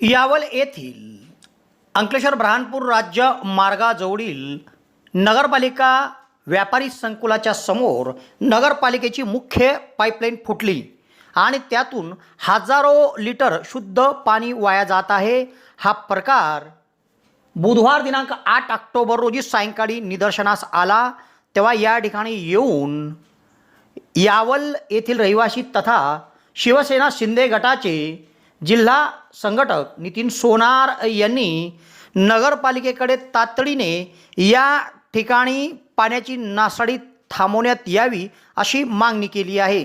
यावल येथील अंकलेश्वर ब्रहानपूर राज्य मार्गाजवळील नगरपालिका व्यापारी संकुलाच्या समोर नगरपालिकेची मुख्य पाईपलाईन फुटली आणि त्यातून हजारो लिटर शुद्ध पाणी वाया जात आहे. हा प्रकार बुधवार दिनांक आठ ऑक्टोबर रोजी सायंकाळी निदर्शनास आला. तेव्हा या ठिकाणी येऊन यावल येथील रहिवासी तथा शिवसेना शिंदे गटाचे जिल्हा संघटक नितीन सोनार यांनी नगरपालिकेकडे तातडीने या ठिकाणी पाण्याची नासाडी थांबवण्यात यावी अशी मागणी केली आहे.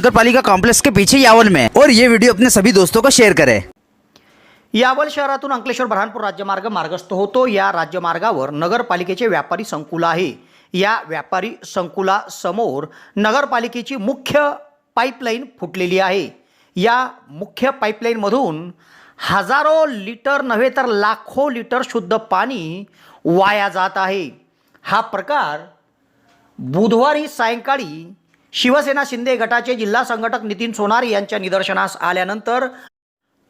नगर पालिका कॉम्प्लेक्स के पीछे यावल में और ये वीडियो अपने सभी दोस्तों को शेयर करें। यावल शहरातून अंकलेश्वर ब्रहानपूर राज्यमार्ग मार्गस्थ होतो. या राज्यमार्गावर नगरपालिकेचे व्यापारी संकुल आहे. या व्यापारी संकुलासमोर नगरपालिकेची मुख्य पाईपलाईन फुटलेली आहे. या मुख्य पाईपलाईनमधून हजारो लिटर नव्हे तर लाखो लिटर शुद्ध पाणी वाया जात आहे. हा प्रकार बुधवारी सायंकाळी शिवसेना शिंदे गटाचे जिल्हा संघटक नितीन सोनार यांच्या निदर्शनास आल्यानंतर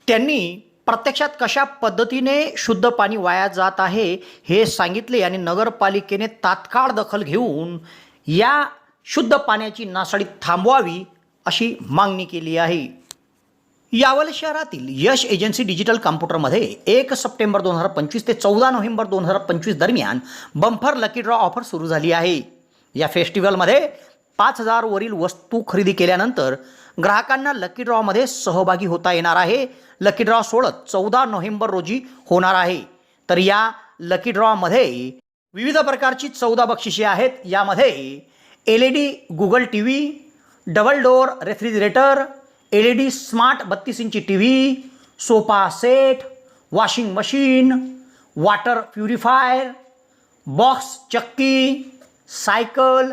त्यांनी प्रत्यक्षात कशा पद्धतीने शुद्ध पाणी वाया जात आहे हे सांगितले आणि नगरपालिकेने तात्काळ दखल घेऊन या शुद्ध पाण्याची नासाडी थांबवावी अशी मागणी केली आहे. यावल शहरातील यश एजन्सी डिजिटल कॉम्प्युटरमध्ये एक सप्टेंबर दोन हजार पंचवीस ते चौदा नोव्हेंबर दोन हजार पंचवीस दरम्यान बंफर लकी ड्रॉ ऑफर सुरू झाली आहे. या फेस्टिवलमध्ये पाच हजारवरील वस्तू खरेदी केल्यानंतर ग्राहकांना लकी ड्रॉमध्ये सहभागी होता येणार आहे. लकी ड्रॉ सोडत चौदा नोव्हेंबर रोजी होणार आहे. तर या लकी ड्रॉमध्ये विविध प्रकारची चौदा बक्षिसे आहेत. यामध्ये L E D Google T V double door refrigerator L E D smart बत्तीस इंची T V sofa set washing machine water purifier box चक्की cycle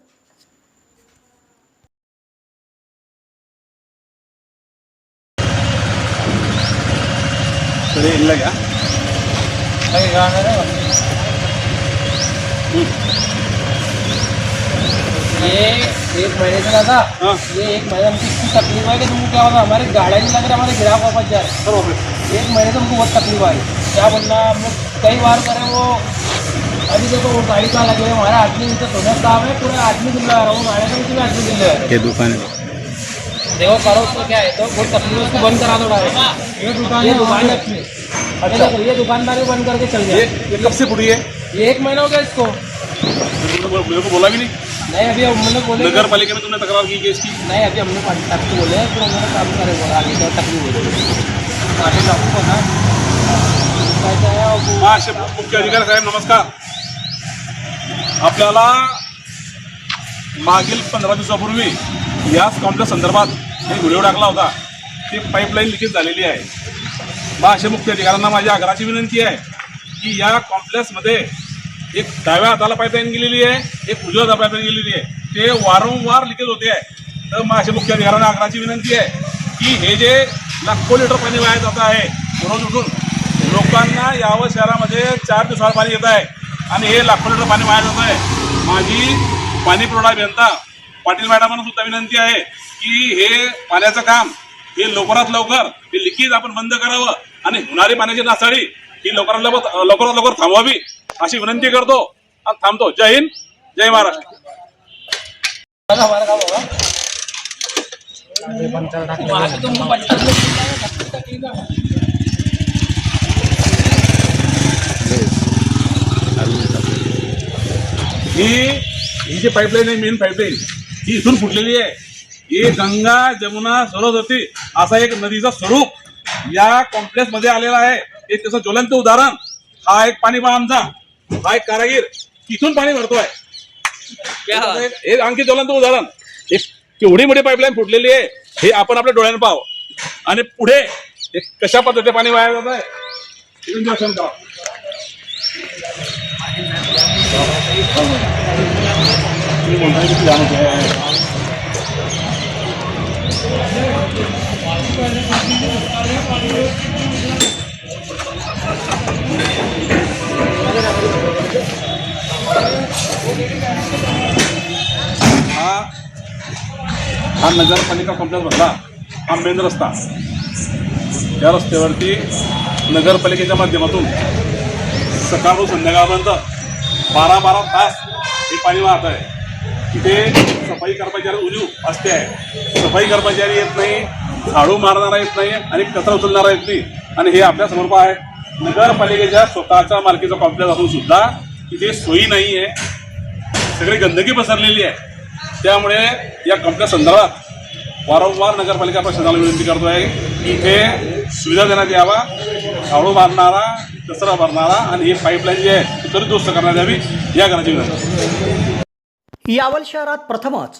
ಸರಿ ಇಲ್ಲಾಗ ये एक महीने से था हाँ। ये एक महीने हमको इतनी तकलीफ है कि तुमको क्या होगा हमारे गाड़ा नहीं लग रहा हमारे ग्राहक वापस जा रहे हैं। एक महीने से हमको बहुत तकलीफ आई क्या बोलना हम लोग कई बार करें वो अभी देखो वो गाड़ी का लगे हमारा आदमी नीचे सोने काम है पूरा आदमी दिल लगा रहा हूँ गाड़ी का नीचे भी आदमी दिल लगा रहा है ये दुकान है देखो करो तो क्या है? तो बहुत तकलीफ़ उसको बंद करा दो डायरेक्ट ये दुकान ये दुकान है अच्छा। ये दुकानदारी बंद करके चल गया। ये कब से फुटी है? ये एक महीना हो गया इसको। मेरे को बोला भी नहीं। नहीं अभी हम लोग बोले नगर पालिका में तुमने तकरार की कि इसकी? नहीं अभी हमने कांटेक्ट को बोले तो उन्होंने काम करे बोला आगे तो तकलीफ़ हो रही आगे को ना कैसा है वो हा मुख्य अधिकारी साहेब नमस्कार। आपल्याला मागील पंधरा दिवसापूर्वी याच कॉम्प्लेक्स संदर्भात मी व्हिडिओ टाकला होता. ती पाईपलाईन लिकेज झालेली आहे. मग अशा मुख्य अधिकाऱ्यांना माझी आग्रहाची विनंती आहे की या कॉम्प्लेक्समध्ये एक डाव्या हाताला पाईपलाईन गेलेली आहे एक उजव्या पाईपलाईन गेलेली आहे. ते वारंवार लिकेज होते आहे. तर मग अशा मुख्य अधिकाऱ्यांना आग्रहाची विनंती आहे की हे जे लाखो लिटर पाणी वाया जात आहे रोज उठून लोकांना यावं शहरामध्ये चार दिवसावर पाणी येत आहे आणि हे लाखो लिटर पाणी वाया जात आहे. माझी पाणी पुरवठा अभियंता पाटील मॅडमांना सुद्धा विनंती आहे की हे पाण्याचं काम हे लवकरात लवकर हे लिकेज आपण बंद करावं आणि होणारी पाण्याची नासाडी ही लवकरात लवकर लवकरात लवकर थांबवावी अशी विनंती करतो. आणि थांबतो. जय हिंद जय महाराष्ट्र. ही ही जी पाईपलाईन आहे मेन पाईपलाईन ही इथून फुटलेली आहे. ही गंगा जमुना सरस्वती असा एक नदीचं स्वरूप या कॉम्प्लेक्समध्ये आलेला आहे. हे त्याचं ज्वलंत उदाहरण. हा एक पाणी पहा आमचा. हा एक कारागीर. तिथून पाणी भरतोय. हे आणखी ज्वलंत उदाहरण. एक केवढी मोठी पाईपलाईन फुटलेली आहे हे आपण आपल्या डोळ्याने पाहावं. आणि पुढे एक कशा पद्धतीने पाणी वाया जात आहे दर्शन करा तुम्ही म्हणताय की जाणं होतं. हा. हा नगरपालिका कॉम्प्लेक्स भरला हा मेन रस्ता. या रस्त्यावरती नगरपालिकेच्या माध्यमातून सकाळपासून संध्याकाळपर्यंत बारा बारा तास हे पाणी वाहत आहे. तिथे सफाई कर्मचारी उजीव असते. आहे सफाई कर्मचारी येत नाही. झाडू मारणारा येत नाही आणि कचरा उचलणारा येत नाही. आणि हे आपल्यासमोर आहे नगरपालिकेच्या स्वतःच्या मालकीचा कॉम्प्लेक्स असून सुद्धा तिथे सोयी नाही आहे सगळी गंदगी पसरलेली आहे. त्यामुळे या कॉम्प्लेक्स संदर्भात वारंवार नगरपालिका प्रशासनाला विनंती करतो आहे की इथे सुविधा देण्यात यावा. झाडू मारणारा कचरा भरणारा आणि ही पाईपलाईन जी आहे ती दुरुस्त करण्यात यावी. या करण्याची विनंती. यावल शहरात प्रथमच